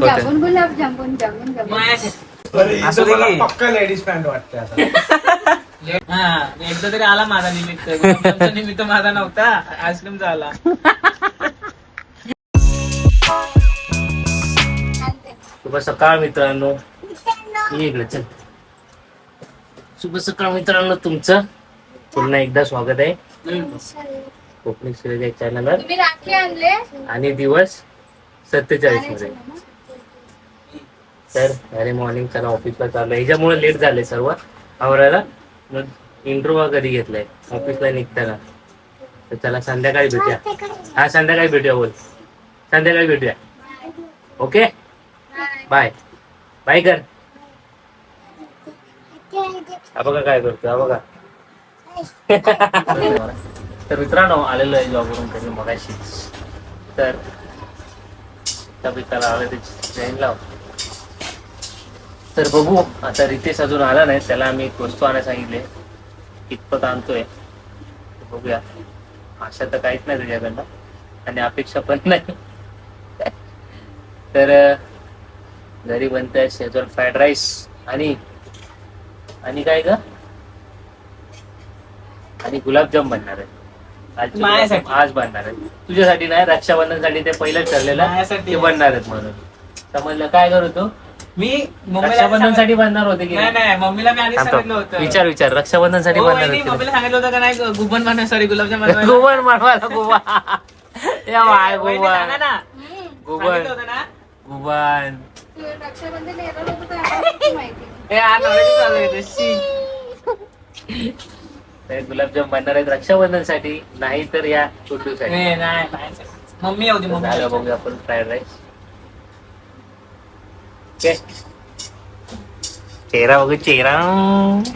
जामुन गुलाब जामुन जामुन जामुन. असू. पक्का ladies pant वाटते आता. हा एकदा तरी आला माझा निमित्त. गुलाबजामचा निमित्त माझा नव्हता. आईस्क्रीमचा आला. शुभ सकाळ मित्रांनो. ये इकडे चल. शुभ सकाळ मित्रांनो तुमचं? पुन्हा एकदा स्वागत आहे. कोकणी चॅनलवर तुम्ही राखी आणले? आणि दिवस सत्तेचाळीसमध्ये तर अरे मॉर्निंग चला ऑफिसला चालू ह्याच्यामुळे लेट झाले सर्व. आवरायला. मग इंट्रो कधी घेतलाय? ऑफिसला निघताना. तर चला संध्याकाळी भेटूया. हा संध्याकाळी भेटूया बोल. संध्याकाळी भेटूया. ओके? बाय बाय कर. हा बघा काय करतो हा बघा. तर मित्रांनो आलेलो आहे जॉबवरून कधी मगाशी तर त्या मित्राला आलं त्याची ट्रेन लाव तर बघू आता रितेश अजून आला नाही त्याला आम्ही एक वस्तू आणायला सांगितले कितपत आणतोय. बघूया. आशा तर काहीच नाही त्याच्याकडनं. आणि अपेक्षा पण नाही. तर घरी बनतंय शेजवान फ्राईड राईस. आणि आणि काय ग? आणि गुलाबजाम बनणार आहे. आज बनणार आहे. तुझ्यासाठी नाही रक्षाबंधनसाठी ते पहिलं ठरलेलं. ते बनणार आहेत म्हणून. समजलं काय करत मी मम्मीला रक्षाबंधनसाठी बनणार होते की नाही नाही मम्मीला मी थांब, सांगितलं. होतं. विचार विचार. रक्षाबंधनसाठी हो, बनणार वहिनी, होते मम्मीला सांगितलं होतं का नाही? गुबन बनवाय सॉरी गुलाबजाम बनवायला गुबन बनवायला गुबा या बाय वहिनी, सांगा गुबन ना. गुबन. सांगितलं होतं ना? गुबन. तू रक्षाबंधन येणार होतं तर आम्हाला किती माहिती? हे आज already चालू आहे तशी. तर गुलाबजाम बनणार आहेत रक्षाबंधनसाठी नाही तर या साठी हे, नाही नाही. मम्मी येऊ दे मम्मी झालं. बघूया आपण फ्राईड राईस ओके चेहरा बघू चेहरा.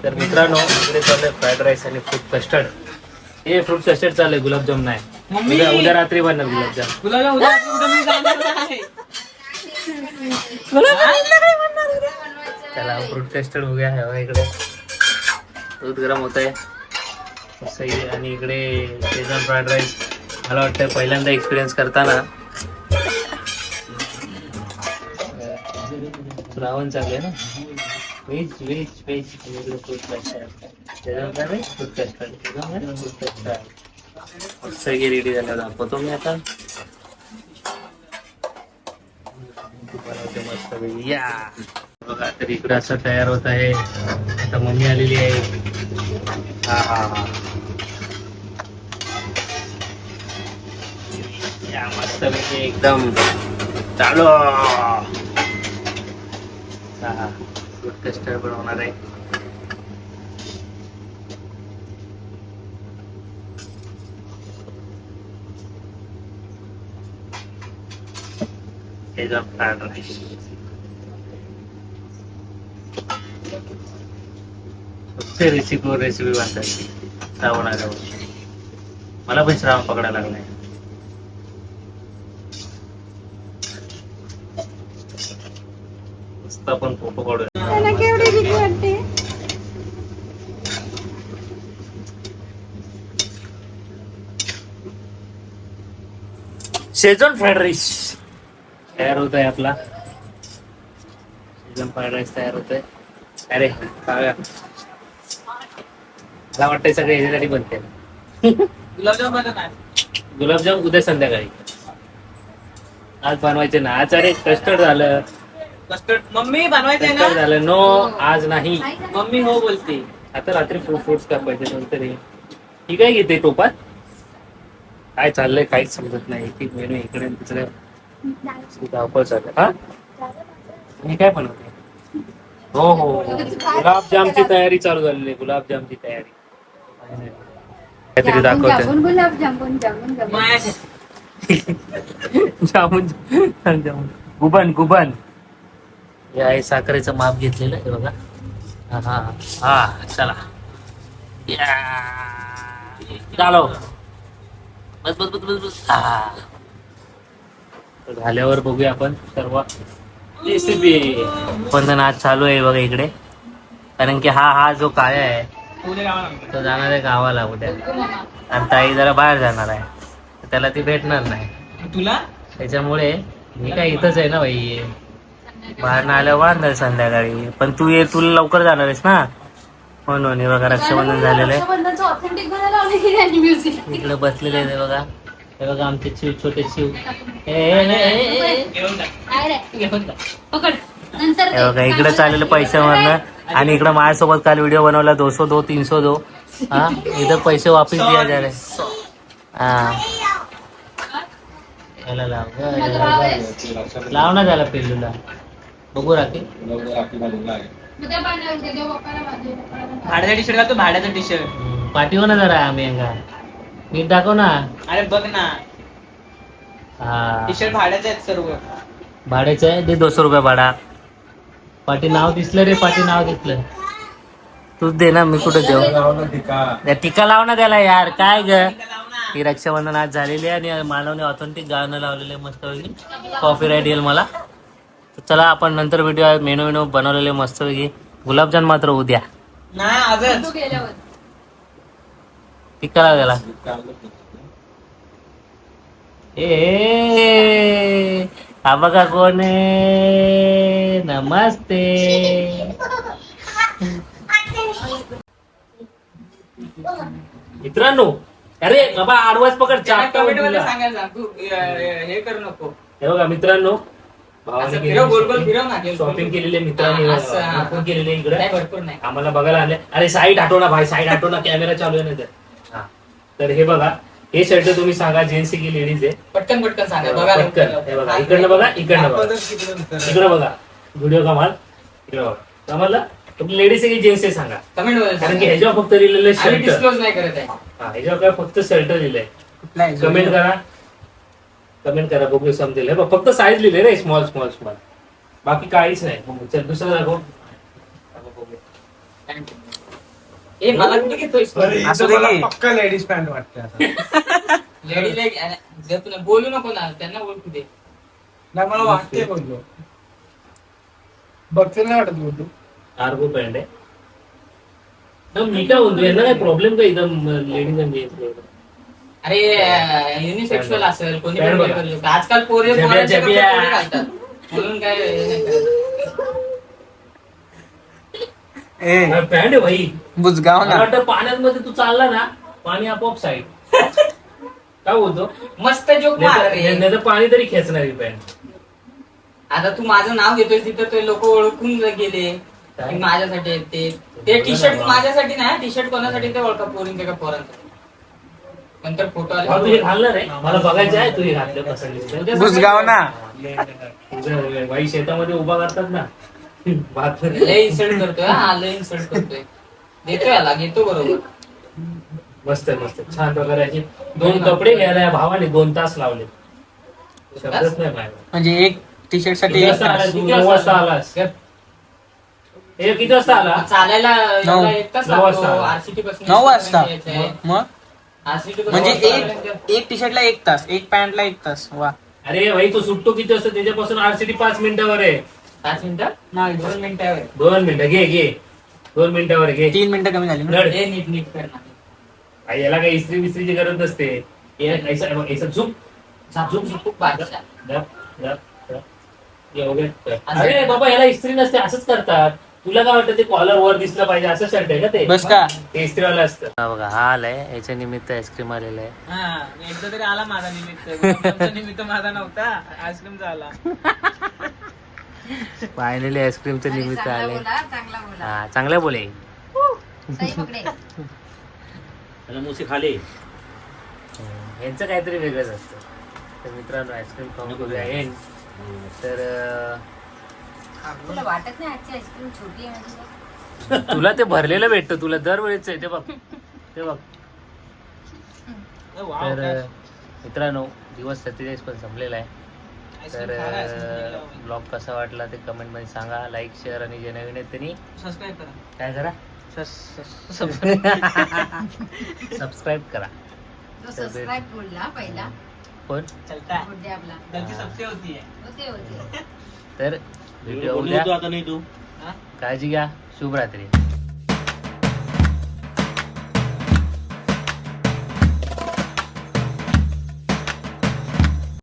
तर मित्रांनो इकडे चाललंय फ्राईड राईस आणि फ्रूट कस्टर्ड हे फ्रूट कस्टर्ड चाललंय गुलाबजाम नाही. मम्मी! उद्या उद्या रात्री बनणार गुलाबजाम गुलाबजाम उद्या कुठं मी जाणार नाही. त्याला फ्रूट कस्टर्ड हे बघा इकडे. दूध गरम होत आहे. आणि इकडे फ्राईड राईस मला वाटतं पहिल्यांदा एक्सपिरियन्स करताना श्रावण चालू आहे ना व्हेज व्हेज व्हेज इकडे fruit custard schezwan fried rice fruit custard schezwan fruit custard मस्त रेडी झालं दाखवतो मी आता बनवते मस्त या बघा तर इकडे असं तयार होत आहे आता मम्मी आलेली आहे हा हा हा या मस्त एकदम चालू हा फ्रूट कस्टर्ड बनवणार आहे. त्याचा फ्राईड राईस फक्त रेसिपीवर रेसिपी वाचायची श्रावण आल्यावर. मला पण श्रावण पकडायला लागलाय. आपण फोटो वाटते? शेजवान फ्राईड राईस तयार होत आहे आपला. शेजवान फ्राईड राईस तयार होत आहे अरे मला वाटतंय सगळे ह्याच्यासाठी बनते. गुलाबजाम गुलाबजाम उद्या संध्याकाळी. आज बनवायचे ना. आज अरे कस्टर्ड झालं. कस्टर्ड मम्मी बनवायचंय ना? झालं. नो आज नाही. मम्मी हो बोलते. आता रात्री फ्रूट फ्रुट्स कापायचे नंतर हे. ही काय घेते टोपात? काय चाललंय काहीच समजत नाही. एक एक मेनू इकडे आणि तिकडे. धावपळ चाललं हा? मी काय बनवते? हो हो हो. गुलाबजामची तयारी चालू झालेली आहे. गुलाबजामची तयारी. काहीतरी जामुन दाखवते. जामुन गुलाब जामुन जामुन. जामुन मायासाठी. जामुन जामुन. गुबन गुबन. हे आहे साखरेचं माप घेतलेलं आहे बघा. हा हा हा चला बस बस बस बस बस. हा. झाल्यावर बघूया आपण सर्व रेसिपी पण आज चालू आहे बघा इकडे. कारण की हा हा जो काळ्या आहे. तो जाणार आहे गावाला उद्या. आणि ताई जरा बाहेर जाणार आहे. त्याला ती भेटणार नाही. तुला? त्याच्यामुळे मी काय इथंच आहे ना बाई. बाहेर आल्यावर बांधल संध्याकाळी. पण तू ये तुला लवकर जाणार आहेस ना. म्हणून हे बघा रक्षाबंधन झालेलं आहे. इकडे बसलेले आहे बघा. हे बघा आमचे शिव छोटे शिव. रे हे बघा इकडे चाललेलं पैसे भरणं आणि इकडे माझ्यासोबत काल व्हिडिओ बनवला दोनशे दो तीनशे दो. हा? इधर पैसे वापिस दिया जा रहे हा? लाव ना त्याला पेलूला बघू राखी भाड्याचा टी शर्ट घालतो भाड्याचा टी शर्ट पाठीवर ना जरा आम्ही अंगा नीट दाखव ना. अरे बघ ना. हा. टी शर्ट भाड्याचे आहेत सर्व. भाड्याचं आहे दे दोनशे रुपये भाडा. पाठी नाव दिसलं रे पाठी नाव दिसलं. तूच दे ना मी कुठं देऊ? त्या टीका लाव ना त्याला यार काय ग? ही रक्षाबंधन आज झालेली आहे आणि मानवने ऑथेंटिक गाणं लावलेलं आहे मस्तपैकी कॉफी राईट येईल मला. तर चला आपण नंतर व्हिडिओ मेनू मेनू बनवलेले मस्तपैकी गुलाबजाम मात्र उद्या. नाही आजच. लाव त्याला ए हा बघा कोण नमस्ते. मित्रांनो अरे बाबा आडवाच पकड अं, हे करू नको. हे बघा मित्रांनो असं फिरव गोल गोल फिरव ना शॉपिंग केलेली मित्रांनी. हा, असं, हा. भरपूर केलेली इकडे. नाही भरपूर नाही. आम्हाला बघायला आणले अरे साईड हटव ना भाई साईड हटव ना कॅमेरा चालू आहे ना तर हा. तर हे बघा हे शर्ट तुम्ही सांगा जेंट्स की लेडीज आहे. पटकन पटकन सांगा. बघा पटकन. हे बघा इकडनं बघा इकडनं बघा. इकडे बघा. व्हिडिओ कमाल. इकडे बघा. तुम्ही लेडीज आहे की जेंट्स आहे सांगा? कमेंट कारण की. ह्याच्यावर फक्त लिहिलेलं शर्ट डिस्क्लोज नाही करत आहे. हा ह्याच्यावर काय फक्त शर्ट लिहिलंय. कमेंट करा. कमेंट करा बघू समजेल. हे बघ, फक्त साईज लिहिले रे स्मॉल स्मॉल स्मॉल बाकी काहीच नाही. चल दुसरं दाखव. ए मला कुठे घेतोय असं दे की. पक्का लेडीज पॅन्ट वाटते आता. लेडी बोलू नको ना त्यांना ओळखू दे. नाही मला वाटते बोललो. बघते नाही वाटत बोललो. कार्गो पॅन्ट आहे. मी काय बोलतो यांना काय प्रॉब्लेम काय एकदम लेडीज आणि जेंट्स अरे युनिसेक्शुअल असेल कोणी पण बघा. करू शकतं. आजकाल पोरे पोरांचे कपडे घालतात. म्हणून काय नाही करत. पॅन्ट भाई. बुजगाव मला वाटतं पाण्यात मध्ये तू चालला ना पाणी आपोआप साईड काय बोलतो? मस्त जोक मार रे. नाही तर पाणी तरी खेचणार ही पॅन्ट आता तू माझं नाव घेतोय तिथं ते लोक ओळखून गेले? की माझ्यासाठी आहेत ते. ते टी शर्ट माझ्यासाठी नाही टी शर्ट कोणासाठी ते ओळखा पोरींचे का पोरांसाठी? नंतर फोटो मला तुझे आले घालणार आहे. मला बघायचं आहे तुझे घातले पसंत बुजगाव ना. बाई शेतामध्ये उभा करतात ना. भात लय इन्सल्ट करतोय हा लय इन्सल्ट करतोय. देतोय याला घेतो बरोबर. मस्त आहे, मस्त आहे. छान प्रकारे असे दोन कपडे घ्यायला या भावाने दोन तास लावले. शब्दच नाही. म्हणजे एक टी शर्टसाठी किती एक वाजता आला? तास. तू नऊ वाजता आलास? हे किती वाजता आला? चालायला नऊ. एवढा एक तास नऊ लागतो. वाजता. आरसीटी पासून नऊ वाजता. मग? म्हणजे एक एक टी शर्टला एक तास एक पॅन्टला एक तास. वा. अरे भाई तो सुटतो किती वाजता त्याच्यापासून आरसीटी पाच मिनिटावर आहे. पाच मिनिटं? नाही दोन मिनिटावर दोन मिनिटं घे घे. दोन मिनिटावर घे. तीन मिनिटं कमी झाली ना? लढ. हे नीट नीट कर ना. आई, याला काही इस्त्री विस्त्रीची गरज नसते. हे ऐसा ऐसा झुक. झापूक झुपूक. हे वगैरे. अरे बाबा याला इस्त्री नसते असंच करतात. तुला काय वाटतं ते कॉलर वर दिसलं पाहिजे असं शर्ट आहे का ते? बस का? ते इस्त्रीवाला असतं. बघा हा आलाय याच्या निमित्त आईस्क्रीम आलेला आहे. हा एकदा तरी आला माझा निमित्त. निमित्त माझा नव्हता. आईस्क्रीमचा आला पाहिलेले आईस्क्रीमचं निमित्त चांगला आले. बोला चांगला बोला. हा त्याला मुसे खाली. यांचं काहीतरी वेगळंच असतं. तर मित्रांनो आईस्क्रीम खाऊन बघूया. एंड तर अं, तुला वाटत नाही आजची आईस्क्रीम छोटी आहे म्हणजे तुला ते भरलेलं भेटतं तुला दरवेळेच आहे ते बघ ते बघ. तर मित्रांनो दिवस सत्तेचाळीस पण संपलेला आहे. तर. ब्लॉग कसा वाटला ते कमेंटमध्ये सांगा. लाईक शेअर आणि जे नवीन आहेत त्यांनी सबस्क्राईब करा. काय करा? सबस्क्राईब सबस्क्राईब करा. तो सबस्क्राईब बोलला पहिला. कोण? चलता. है गुड्डे आपला. गलती सबसे होती है होते होते. तर व्हिडिओ उद्या हाँ? काळजी घ्या शुभरात्री